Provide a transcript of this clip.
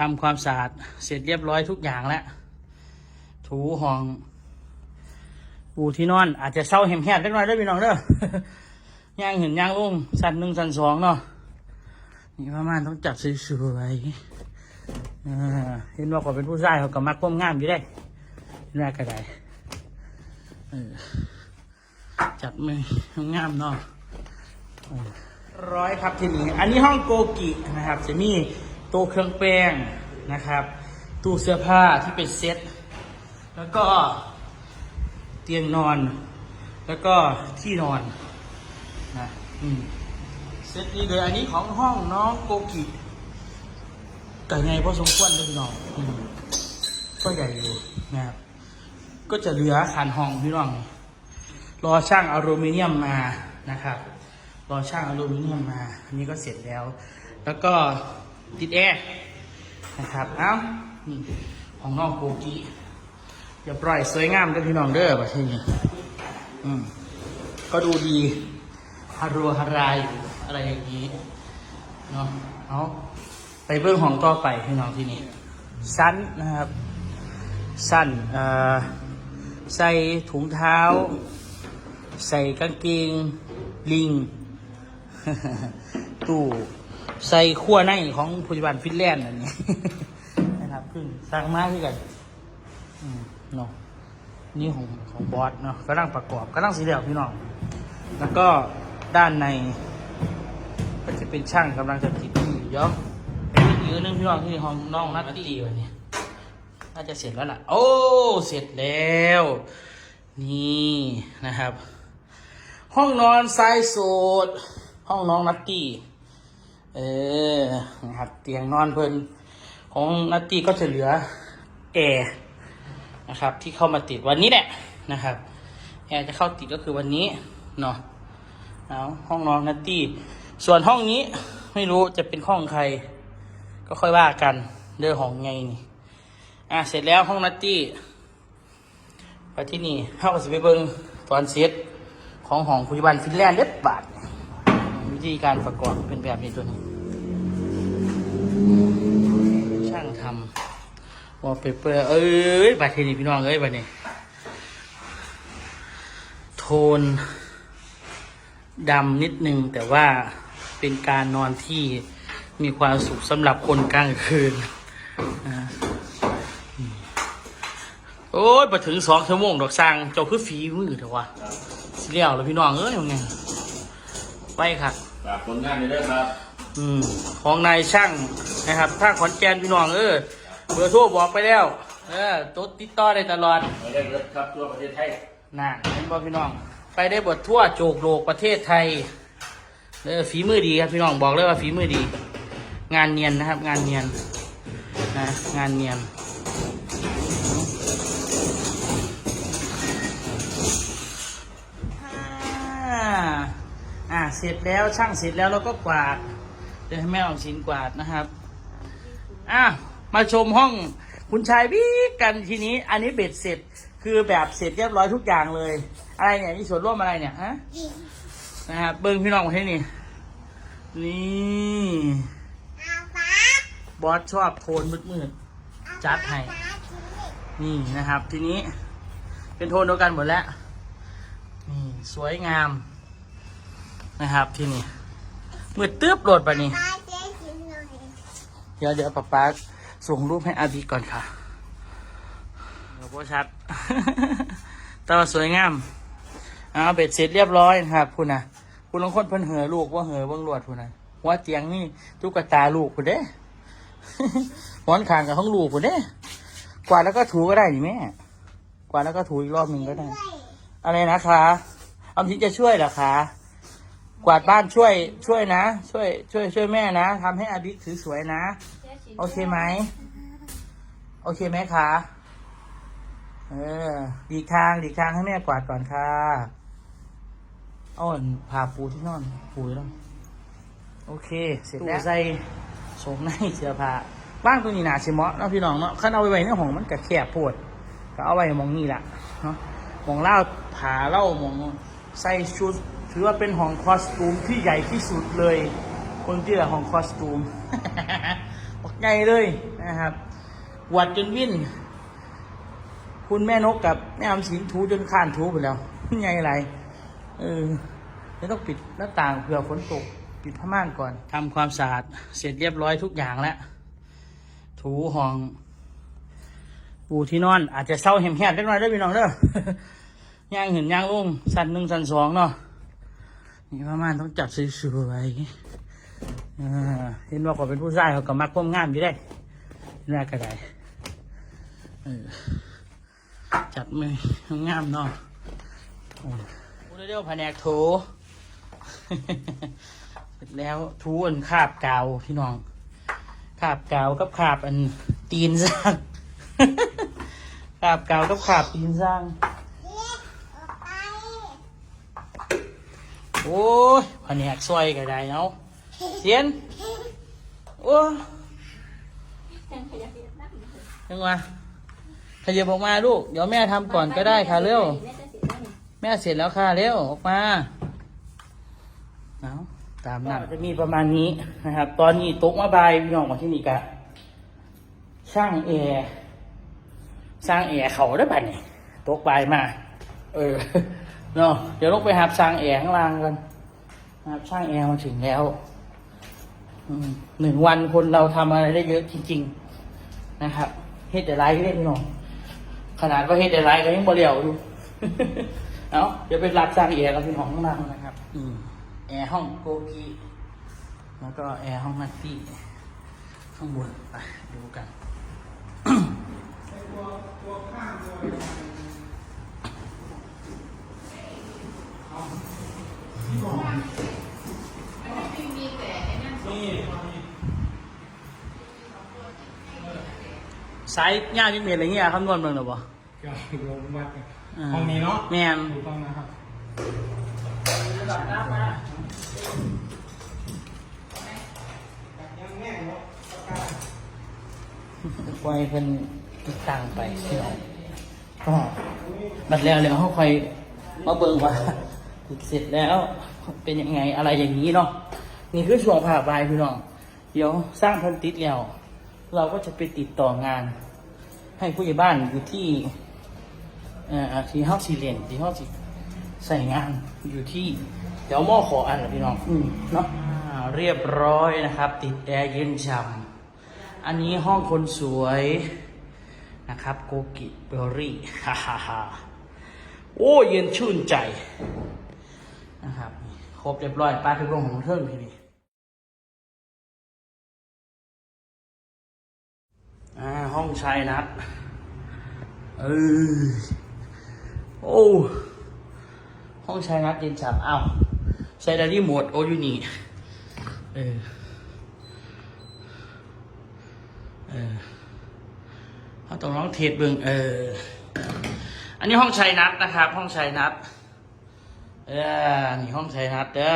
ทำความสะอาดเสร็จเรียบร้อยทุกอย่างแล้ว ถูห้องปูที่นอน อาจจะเศร้าแหมๆเล็กน้อยเด้พี่น้องเด้อย่างเห็นย่างลงสันหนึ่งสันสองเนาะนี่ประมาณต้องจัดสวยๆอ่าเห็นว่าเขาเป็นผู้ชายเขาก็มักความงามอยู่ได้เห็นว่าก็ไดจัดมืองามเนาะร้อยครับที่นี้อันนี้ห้องโกกินะครับจะมี ต๊ะเครื่องแป้งนะครับ ตู้เสื้อผ้าที่เป็นเซ็ตแล้วก็เตียงนอน แล้วก็ที่นอนนะอืมเซตนี้เลยอันนี้ของห้องน้องโกกิแต่ไงพอสมควรเลยพี่น้องอืมก็ใหญ่อยู่นะครับ ก็จะเหลือขันห้องพี่น้อง รอช่างอลูมิเนียมมานะครับ รอช่างอลูมิเนียมมา อันนี้ก็เสร็จแล้ว แล้วก็ ติดแอร์นะครับ เอ้า นี่ของน้องโกกิอย่าปล่อยสวยงามกันพี่น้องเด้อประเทศนี้อืมก็ดูดีฮารัวฮารายอยู่อะไรอย่างนี้เนาะเอาไปเบื้องของต่อไปพี่น้องที่นี่สั้นนะครับ สั้นใส่ถุงเท้า ใส่กางเกงลิงตู้ ใส่ขั้วในของปัจจุบันฟินแลนด์อันนี้ นะครับเพิ่งสั่งมาที่กันอืมเนาะนี่ของของบอสเนาะกำลังประกอบกำลังสีเหลืองพี่น้อง แล้วก็ด้านในก็จะเป็นช่างกำลังจะติดนี่เดี๋ยวไปอีกอีกนึงพี่น้องที่ห้องน้องนัตตี้วันนี้น่าจะเสร็จแล้วล่ะ โอ้ เสร็จแล้ว นี่นะครับ ห้องนอนทรายโสด ห้องน้องนัตตี้ เออนะครับเตียงนอนเพิ่นของนัตตี้ก็จะเหลือแอร์นะครับที่เข้ามาติดวันนี้แหละนะครับแอร์จะเข้าติดก็คือวันนี้เนาะเอาห้องนอนนัตตี้ส่วนห้องนี้ไม่รู้จะเป็นห้องใคร ก็ค่อยว่ากันเรื่องของไงนี่อะเสร็จแล้วห้องนัตตี้ไปที่นี่เข้ากับสิไปเบิงตอนเซตของห้องปัจจุบันฟินแลนด์เด็ดบาท ธีการประกอบเป็นแบบนี้ตัวนี้ ช่างทำวอลเปเปอร์ เอ้ยบัตรเทนีพี่น้องเอ้ยบัตรนี้ โทนดำนิดนึง แต่ว่าเป็นการนอนที่มีความสุขสำหรับคนกลางคืน โอ้ยมาถึงสองชั่วโมงดอกสร้างเจ้าคือฝีมือเถอะวะเลี้ยวแล้วพี่น้องเอ้ยยังไงไปครับ ฝากผลงานด้วยครับ อืมของนายช่างนะครับถ้าขอนแก่นพี่น้องเออเบอร์โทรบอกไปแล้ว เออตัวติดต่อได้ตลอดไม่ได้รถครับทั่วประเทศไทยน่ะเห็นบ่พี่น้อง ไปได้บททั่วโจกโลกประเทศไทยเออฝีมือดีครับพี่น้องบอกเลยว่าฝีมือดี งานเนียนนะครับ งานเนียนนะงานเนียน เสร็จแล้วช่างเสร็จแล้วเราก็กวาด เดี๋ยวให้แม่เอาชิ้นกวาดนะครับอะมาชมห้องคุณชายบิ๊กกันทีนี้ อันนี้เบ็ดเสร็จคือแบบเสร็จเรียบร้อยทุกอย่างเลย อะไรเนี่ยมีส่วนร่วมอะไรเนี่ยฮะนะครับเบิ้งพี่น้องให้นี่นี่บอสชอบโทนมืดๆจัดให้นี่นะครับ ทีนี้เป็นโทนเดียวกันหมดแล้วนี่สวยงาม นะครับที่นี่มืดตึ๊บโหลดไปนี่เดี๋ยวเดี๋ยวป๊าป๊าส่งรูปให้อาบีก่อนค่ะเดี๋ยวโพชัดแต่ว่าสวยงามเอาเบ็ดเสร็จเรียบร้อยนะครับคุณนะคุณลองคนเพิ่นเหอลูกว่าเหอเบิ่งรวดคุณนะหัวเตียงนี่ตุ๊กตาลูกคุณเด้หมอนขางกับห้องลูกคุณเด้กวาดแล้วก็ถูก็ได้นี่แม่กวาดแล้วก็ถูอีกรอบหนึ่งก็ได้ อะไรนะคะเอาทิจะช่วยเหรอคะ กวาดบ้านช่วยช่วยนะ ช่วย ช่วย ช่วยแม่นะทำให้อาบิ๊กถือสวยนะ โอเคไหม โอเคไหมคะ เออดีกทางดีกทางให้แม่กวาดก่อนค่ะเอาอันพาปูที่นอนปูแล้วโอเค เสร็จแล้วใส่สมในเสื้อผ้าว่างตรงนี้หนาชิมะเนาะพี่น้องเนาะขั้นเอาไว้ไว้ในห้องมันก็แคบโพดก็เอาไว้หมองนี่แหละเนาะหมองเล่าผาเล่าหมองใส่ชุด ถือว่าเป็นห้องคอสตูมที่ใหญ่ที่สุดเลย คนที่ละห้องคอสตูมปักใหญ่เลยนะครับหวัดจนวิ่น คุณแม่นกกับแม่อำสินถูจนข้านถูไปแล้วใหญ่ไรเออแล้วต้องปิดหน้าต่างเผื่อฝนตก ปิดผ้าม่านก่อนทำความสะอาดเสร็จเรียบร้อยทุกอย่างแล้วถูห้องปูที่นอน อาจจะเศร้าแหมๆเล็กน้อยเด้พี่น้องเด้อย่างเห็นย่างลุงสันหนึ่งสันสองเนาะ นี่ประมาณต้องจับสวยๆอ่าเห็นว่าก็เป็นผู้ชายเขาก็มักก้มงามอยู่ได้น่ากระไดจัดมืองามเนาะโอ้โหเรียวแผนกถูเสร็จแล้วถูอันคาบกาวพี่น้องคาบกาวกับคาบอันตีนสร้างคาบกาวกับคาบตีนสร้าง โอ้ยแผนกซอยก็ได้เนาะเสียน โอ้ยยังไงขยับออกมาลูก เดี๋ยวแม่ทำก่อนก็ได้ค่ะเร็ว แม่เสร็จแล้วค่ะเร็วออกมาเอาตามนั้นจะมีประมาณนี้นะครับ ตอนนี้ตกมาบายพี่น้องมาที่นี่กะช่างแอร์สร้างแอร์เขาได้ป่ะเนี่ยตกบายมา เออ เนาะเดี๋ยวลงไปหาสร้างแอร์ข้างล่างกันนะครับช่างแอร์มาถึงแล้วอืมหนึ่งวันคนเราทำอะไรได้เยอะจริง ๆ นะครับเฮ็ดแต่ไรก็ได้พี่น้องขนาดว่าเฮ็ดแต่ไรก็ยังบ่เลียวอยู่เอาเดี๋ยวไปรับสร้างแอร์กับพี่น้องข้างล่างนะครับ อืมแอร์ห้องโกกีแล้วก็แอร์ห้องนัตตี้ข้างบนไปดูกัน สายย่ามิเมตรอะไรเงี้ยคำนวณเบิ่งหรอปะก็รวมวัดกันห้องนี้เนาะแม่นถูกต้องนะครับปล่อยเพิ่นติดตังไปพี่น้องก็บัดแล้วแล้วเขาคอยมาเบิ่งว่าติดเสร็จแล้ว เป็นยังไงอะไรอย่างนี้เนาะนี่คือช่วงผ่าบายพี่น้อง เดี๋ยวสร้างเพันติดแล้ว เราก็จะไปติดต่องาน ให้ผู้ใหญ่บ้านอยู่ที่เอ่อที่เฮาสีเรียนที่เฮาสิใส่งานอยู่ที่ เดี๋ยวหม้อขออันละพี่น้องอืมเนาะอ่าเรียบร้อยนะครับ ติดแอร์เย็นฉ่ำอันนี้ห้องคนสวยนะครับโกกิเบอรี่ฮ่าฮ่าฮ่าโอ้เย็นชื่นใจนะครับครบเรียบร้อยปลาทุกโรงของเทิงทีนี้ ห้องชายนัดเออโอ้ห้องชายนัดเย็นฉ่ำอ้าใช้ดารี่โหมดโอยูนี่เออเออเขาต้องร้องเทสเบิงเอออันนี้ห้องชัยนัดนะครับ ห้องชัยนัดเออนี่ห้องชัยนัดเด้อ